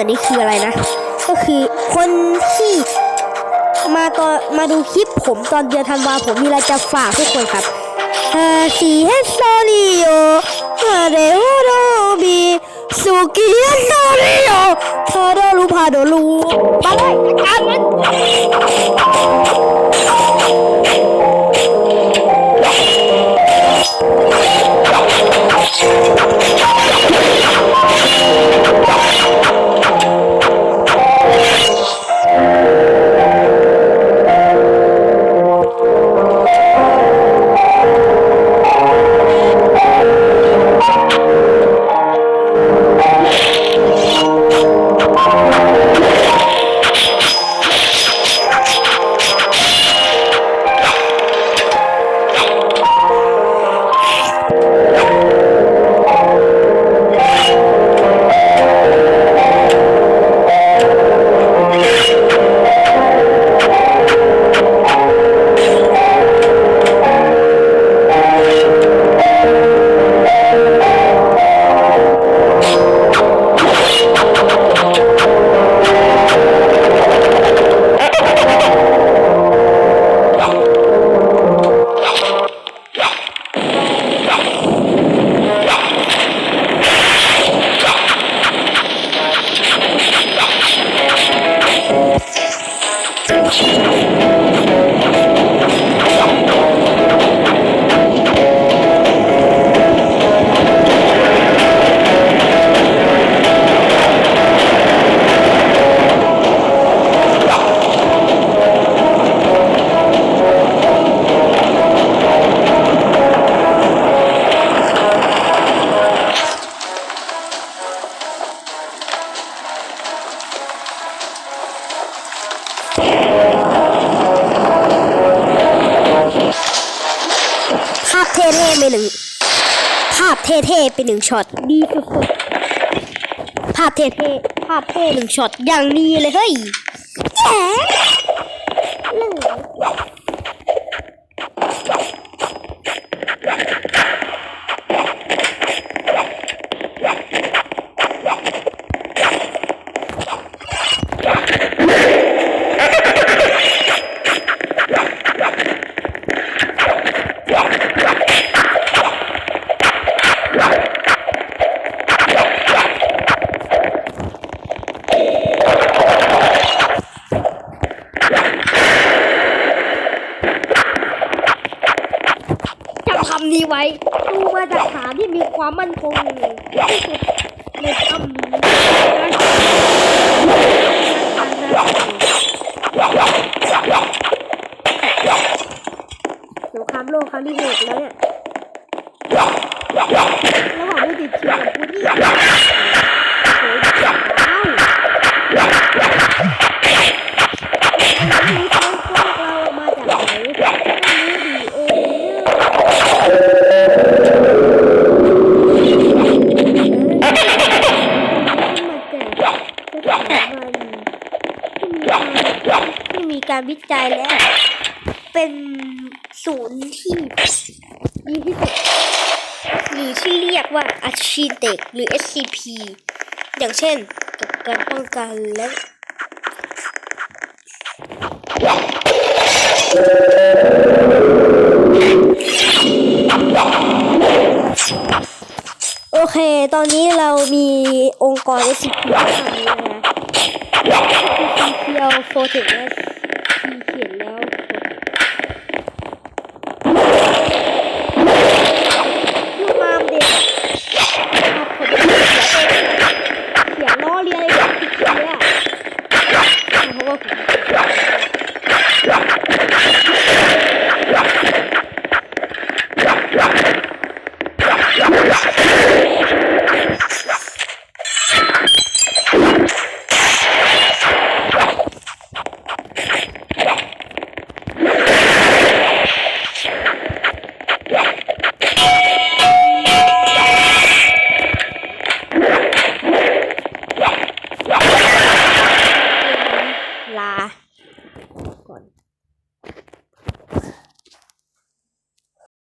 คนที่อนี่คืออะไรนะ ก็คือคนที่มาตอนมาดูคลิปผมตอนเดือนธันวาผมมีอะไรจะฝากทุกคนครับฮาซีเฮสโตริโอฮาเรโอโรบีสุกิเฮสโตริโอพาโดรูพาโดรูไปเลยจัดการมัน ภา ท่ๆไปหนึ่ง ภาพเท่ๆไปหนึ่งช็อตดีสุดๆภาพเท่ๆภาพเท่หนึ่งช็อตอย่างดีเลยเฮ้ยแย่เลยำคำนี้ไว้ดูมาจากฐานที่มีความมั่นคงที่สุดในถ้ำนี้สงครามโลกครั้งที่หกแล้วเนี่ยแล้วผมไม่ติดเชื้อกับผู้ที่ เป็นศูนย์ที่ดีที่สุดหรือที่เรียกว่าอาชีเด็กหรือ SCP อย่างเช่นกับการป้องกันและโอเค ตอนนี้เรามีองค์กร SCP ที่ทำนี้นะ SCP เพียวโฟเทส